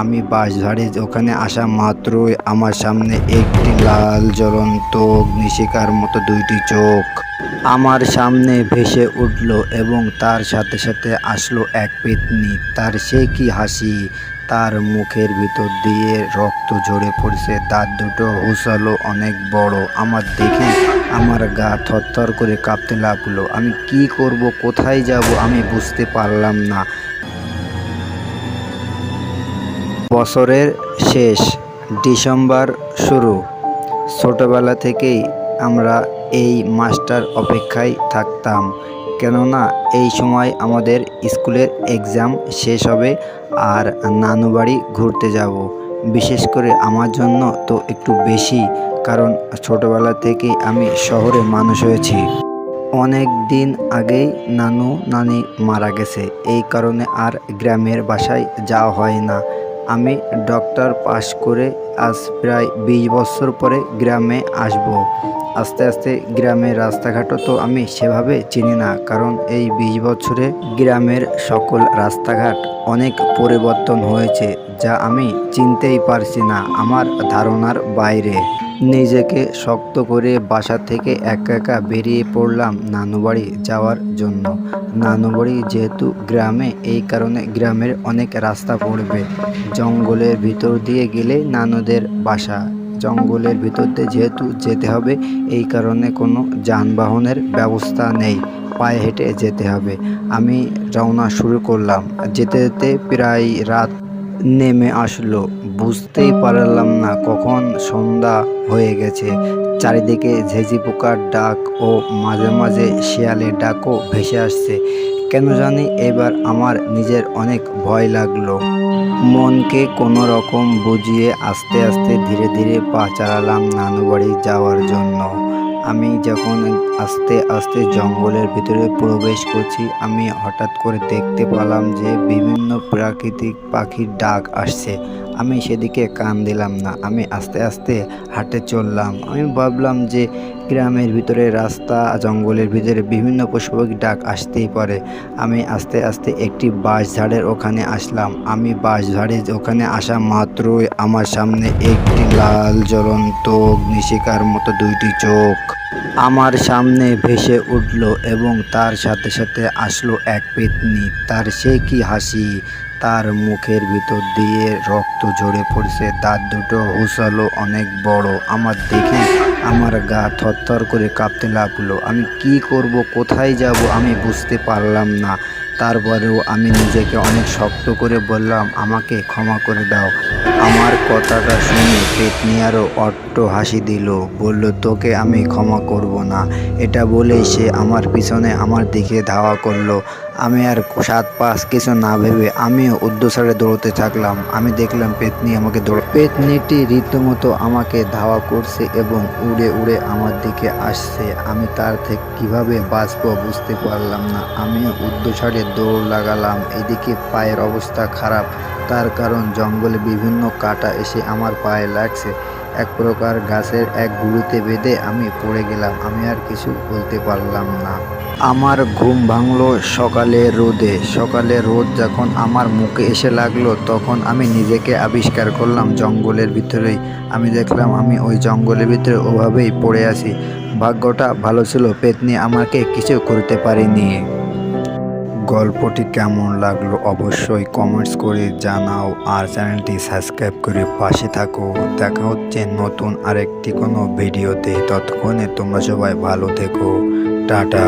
আমি বাঁশঝাড়ে ওখানে আসা মাত্রই আমার সামনে একটি লাল জ্বলন্ত অগ্নিশিখার মতো দুইটি চোখ। আমার সামনে ভেসে উঠল এবং তার সাথে সাথে আসলো এক পেতনি। তার সে কি হাসি? তার মুখের ভিতর দিয়ে রক্ত ঝরে পড়ছে। তার দুটো হুসালো অনেক বড়। আমার দেখে আমার গা থরথর করে কাঁপতে লাগল। আমি কি করব? কোথায় যাব? আমি বুঝতে পারলাম না। বছরের শেষ ডিসেম্বর শুরু। ছোটবেলা থেকেই আমরা এই মাস্টার অপেক্ষায় থাকতাম। কেননা এই সময় আমাদের স্কুলের এক্সাম শেষ হবে আর নানু বাড়ি ঘুরতে যাব। বিশেষ করে আমার জন্য তো একটু বেশি, কারণ ছোটবেলা থেকেই আমি শহরে মানুষ হয়েছি। অনেক দিন আগেই নানু নানি মারা গেছে। এই কারণে আর গ্রামের বাসায় যাওয়া হয় না। আমি ডক্টর পাশ করে আজ প্রায় বিশ বছর পরে গ্রামে আসব। আস্তে আস্তে গ্রামের রাস্তাঘাটও তো আমি সেভাবে চিনি না, কারণ এই বিশ বছরে গ্রামের সকল রাস্তাঘাট অনেক পরিবর্তন হয়েছে, যা আমি চিনতেই পারছি না আমার ধারণার বাইরে। নিজেকে শক্ত করে বাসা থেকে একা একা বেরিয়ে পড়লাম নানুবাড়ি যাওয়ার জন্য। নানুবাড়ি যেহেতু গ্রামে, এই কারণে গ্রামের অনেক রাস্তা পড়বে। জঙ্গলের ভিতর দিয়ে গেলে নানুদের বাসা। জঙ্গলের ভিতর দিয়ে যেহেতু যেতে হবে, এই কারণে কোনো যানবাহনের ব্যবস্থা নেই। পায়ে হেঁটে যেতে হবে। আমি রওনা শুরু করলাম। যেতে যেতে প্রায় রাত নেমে আসলো। বুঝতেই পারলাম না কখন সন্ধ্যা হয়ে গেছে। চারিদিকে ঝেঁঝি পোকার ডাক ও মাঝে মাঝে শিয়ালের ডাকও ভেসে আসছে। কেন জানি এবার আমার নিজের অনেক ভয় লাগল। মনকে কোনো রকম বুঝিয়ে আস্তে আস্তে ধীরে ধীরে পা চালালাম নানু বাড়ি যাওয়ার জন্য। আমি যখন আস্তে আস্তে জঙ্গলের ভিতরে প্রবেশ করছি, আমি হঠাৎ করে দেখতে পেলাম যে বিভিন্ন প্রাকৃতিক পাখির ডাক আসছে। আমি সেদিকে কান দিলাম না। আমি আস্তে আস্তে হাঁটে চললাম। আমি ভাবলাম যে গ্রামের ভিতরে রাস্তা, জঙ্গলের ভিতরে বিভিন্ন পশু পাখি ডাক আসতেই পারে। আমি আস্তে আস্তে একটি বাঁশঝাড়ের ওখানে আসলাম। আমি বাঁশ বাঁশঝাড়ের ওখানে আসা মাত্রই আমার সামনে একটি লাল, জ্বলন্ত অগ্নিশিখার মতো দুইটি চোখ। আমার সামনে ভেসে উঠল এবং তার সাথে সাথে আসলো এক পেতনি। তার সে কি হাসি? তার মুখের ভিতর দিয়ে রক্ত ঝরে পড়ছে। দাঁত দুটো হুসালো, অনেক বড়। আমার দেখে আমার গা থরথর করে কাঁপতে লাগল। আমি কি করব? কোথায় যাব? আমি বুঝতে পারলাম না। তারপরেও আমি নিজেকে অনেক শক্ত করে বললাম, আমাকে ক্ষমা করে দাও। আমার কথাটা শুনে পেতনি আরও অট্ট হাসি দিল, বলল, তোকে আমি ক্ষমা করব না। এটা বলেই সে আমার পিছনে আমার দিকে ধাওয়া করল। আমি আর সাত পাঁচ কিছু না ভেবে আমিও উদ্দসারে দৌড়তে থাকলাম। আমি দেখলাম পেতনি আমাকে দৌড়, পেতনিটি রীতিমতো আমাকে ধাওয়া করছে এবং উড়ে উড়ে আমার দিকে আসছে। আমি তার থেকে কীভাবে বাঁচবো বুঝতে পারলাম না। আমিও উদ্দসারে দৌড় লাগালাম। এদিকে পায়ের অবস্থা খারাপ। তার কারণ জঙ্গলে বিভিন্ন কাটা এসে আমার পায়ে লাগছে। এক প্রকার গাছের এক গুঁড়িতে বেঁধে আমি পড়ে গেলাম। আমি আর কিছু বলতে পারলাম না। আমার ঘুম ভাঙলো সকালে রোদে। সকালে রোদ যখন আমার মুখে এসে লাগল, তখন আমি নিজেকে আবিষ্কার করলাম জঙ্গলের ভিতরেই। আমি দেখলাম আমি ওই জঙ্গলের ভিতরে ওভাবেই পড়ে আছি। ভাগ্যটা ভালো ছিল, পেতনি আমাকে কিছু করতে পারিনি। গল্পটি কেমন লাগল অবশ্যই কমেন্টস করে জানাও আর চ্যানেলটি সাবস্ক্রাইব করে পাশে থাকো। দেখা হচ্ছে নতুন আরেকটি কোনো ভিডিওতে ততক্ষণে তোমরা সবাই ভালো থেকো। টাটা।